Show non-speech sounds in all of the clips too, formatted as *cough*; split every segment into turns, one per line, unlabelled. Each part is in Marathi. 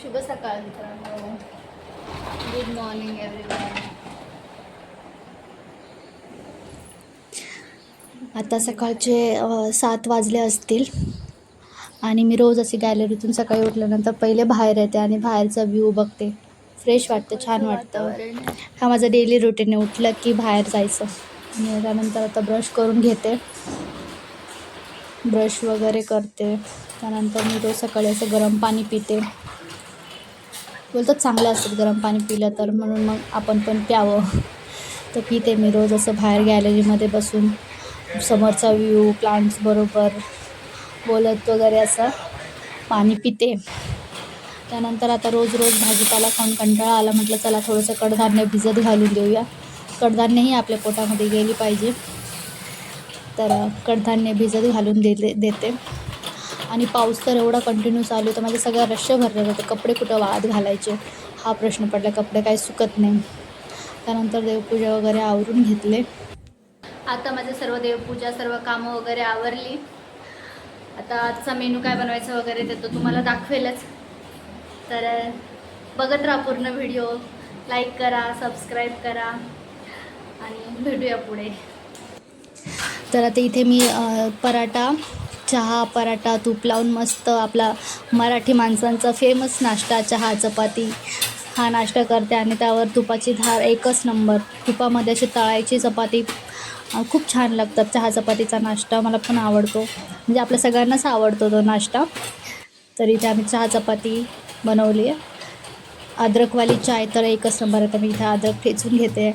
शुभ सकाळ मित्रांनो. गुड मॉर्निंग एव्हरीवन आता सकाळचे सात वाजले असतील. आणि मी रोज अशी गॅलरीतून सकाळी उठल्यानंतर पहिले बाहेर येते आणि बाहेरचा व्ह्यू बघते. फ्रेश वाटतं छान वाटतं. हा माझा डेली रुटीन आहे उठलं की बाहेर जायचं. आणि त्यानंतर आता ब्रश करून घेते. ब्रश वगैरे करते. त्यानंतर मी रोज सकाळी असं गरम पाणी पिते. बोलतात चांगलं असतं गरम पाणी पिलं तर. म्हणून मग आपण पण प्यावं. तर पिते मी रोज असं बाहेर गॅलरीमध्ये बसून समोरचा व्ह्यू प्लांट्स बरोबर बोलत वगैरे असं पाणी पिते. त्यानंतर आता रोज रोज भाजीपाला खाऊन कंटाळा आला म्हटलं चला थोडंसं कडधान्य भिजत घालून देऊया. कडधान्यही आपल्या पोटामध्ये गेली पाहिजे. तर कडधान्य भिजत घालून दे देते. आणि पाऊस तर एवढा कंटिन्यू चालू आहे तर माझे सगळ्या रश्य भरले होते कपडे कुठं वाळत घालायचे? हा प्रश्न पडला. कपडे काही सुकत नाही. त्यानंतर देवपूजा वगैरे आवरून घेतले. आता माझं सर्व देवपूजा सर्व कामं वगैरे आवरली. आता आजचा मेनू काय बनवायचं वगैरे ते तर तुम्हाला दाखवेलच. तर बघत राहा पूर्ण व्हिडिओ. लाईक करा सबस्क्राईब करा आणि भेटूया पुढे. तर आता इथे मी पराठा चहा पराठा तूप लावून मस्त आपला मराठी माणसांचा फेमस नाश्ता चहा चपाती. हा नाश्ता करते आणि त्यावर तुपाची धार एकच नंबर तुपामध्ये अशी तळायची चपाती खूप छान लागतात. चहा चपातीचा नाश्ता मला पण आवडतो. म्हणजे आपल्या सगळ्यांनाच आवडतो तो नाश्ता. तर इथे आम्ही चहा चपाती बनवली आहे. अद्रकवाली चाय तर एकच नंबर आहे. तर मी इथे अद्रक ठेचून घेते.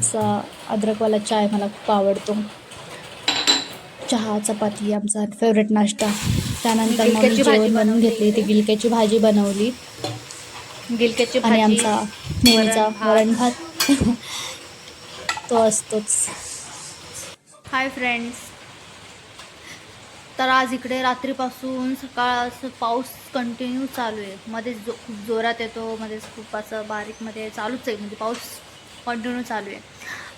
असा अद्रकवाला चाय मला खूप आवडतो. चहा चपाती आमचा फेवरेट नाश्ता. त्यानंतर मग मी
गिलक्याची भाजी
जेवण बनवून घेतली. ती गिलक्याची भाजी बनवली.
गिलक्याची
आणि आमचा नेहमीचा
वरण
भात. *laughs* तो असतोच. हाय फ्रेंड्स तर आज इकडे रात्रीपासून सकाळ असं पाऊस कंटिन्यू चालू आहे. मध्ये जो खूप जोरात येतो मध्येच खूप असं बारीकमध्ये चालूच आहे. म्हणजे पाऊस कंटिन्यू चालू आहे.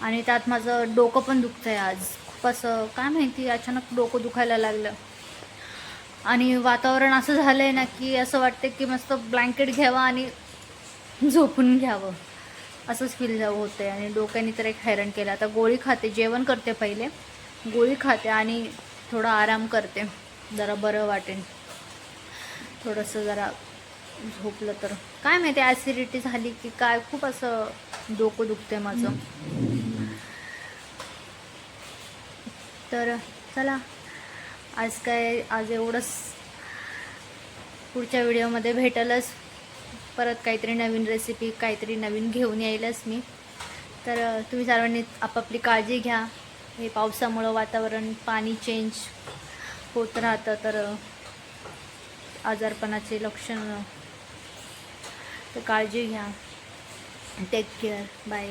आणि त्यात माझं डोकं पण दुखतं आहे आज. कसं असं काय माहिती अचानक डोकं दुखायला लागलं. आणि वातावरण असं झालं आहे ना की असं वाटतं की मस्त ब्लँकेट घ्यावं आणि झोपून घ्यावं. असंच फील होतं होते आणि डोक्याने तर एक हैराण केलं. आता गोळी खाते जेवण करते पहिले. गोळी खाते आणि थोडा आराम करते. जरा बरं वाटेल. थोडंसं जरा झोपलं तर. काय माहिती ॲसिडिटी झाली की काय खूप असं डोकं दुखते माझं. तर चला आज काय आज एवढंच. पुढच्या व्हिडिओमध्ये भेटलच. परत काहीतरी नवीन रेसिपी काहीतरी नवीन घेऊन येईलच मी. तर तुम्ही सर्वांनी आपापली काळजी घ्या. हे पावसामुळं वातावरण पाणी चेंज होत राहतं तर आजारपणाचे लक्षण तर काळजी घ्या. Take care bye